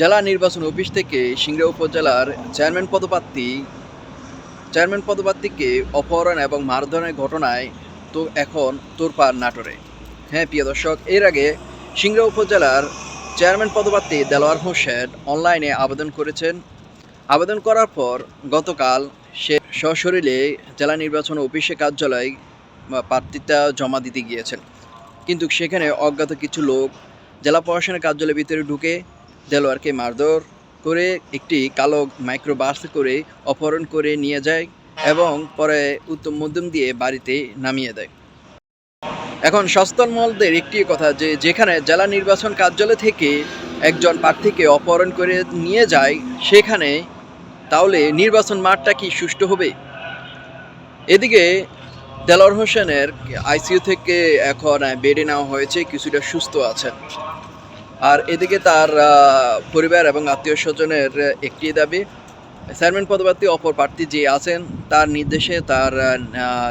জেলা নির্বাচন অফিস থেকে সিংড়া উপজেলার চেয়ারম্যান পদপ্রার্থী, চেয়ারম্যান পদপ্রার্থীকে অপহরণ এবং মারধরের ঘটনায় তো এখন তোরপাড় নাটোরে। হ্যাঁ প্রিয় দর্শক, এর আগে সিংড়া উপজেলার চেয়ারম্যান পদপ্রার্থী দেলোয়ার হোসেন অনলাইনে আবেদন করেছেন। আবেদন করার পর গতকাল সে সশরীরে জেলা নির্বাচন অফিসে কার্যালয়ে বা প্রার্থীতা জমা দিতে গিয়েছেন। কিন্তু সেখানে অজ্ঞাত কিছু লোক জেলা প্রশাসনের কার্যালয়ের ভিতরে ঢুকে দেলোয়ারকে মারধর করে একটি কালো মাইক্রো বাস করে অপহরণ করে নিয়ে যায় এবং পরে উত্তম মধ্যম দিয়ে বাড়িতে নামিয়ে দেয়। এখন সস্তন মহলদের একটি কথা যে, যেখানে জেলা নির্বাচন কার্যালয় থেকে একজন প্রার্থীকে অপহরণ করে নিয়ে যায়, সেখানে তাহলে নির্বাচন মাঠটা কি সুষ্ঠু হবে? এদিকে দেলোয়ার হোসেনের আইসিইউ থেকে এখন বেডে নেওয়া হয়েছে, কিছুটা সুস্থ আছেন। আর এদিকে তার পরিবার এবং আত্মীয় স্বজনের একটি দাবি। চেয়ারম্যান পদপ্রার্থী অপর প্রার্থী যে আছেন, তার নির্দেশে তার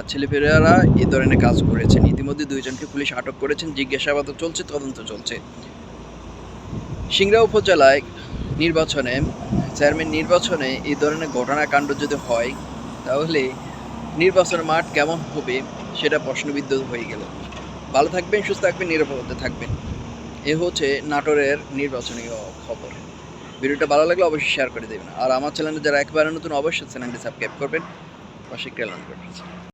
ছেলেপেলেরা এই ধরনের কাজ করেছেন। ইতিমধ্যে দুইজনকে পুলিশ আটক করেছেন। জিজ্ঞাসাবাদ চলছে, তদন্ত চলছে। সিংড়া উপজেলায় নির্বাচনে, চেয়ারম্যান নির্বাচনে এই ধরনের ঘটনাকাণ্ড যদি হয়, তাহলে নির্বাচনের মাঠ কেমন হবে, সেটা প্রশ্নবিদ্ধ হয়ে গেল। ভালো থাকবেন, সুস্থ থাকবেন, নিরাপদে থাকবেন। এ হচ্ছে নাটোরের নির্বাচনীয় খবর। ভিডিওটা ভালো লাগলে অবশ্যই শেয়ার করে দেবেন। আর আমার চ্যানেলে যারা একবারে নতুন, অবশ্যই চ্যানেলটি সাবস্ক্রাইব করবেন। পাশে ক্রেলন করবেন।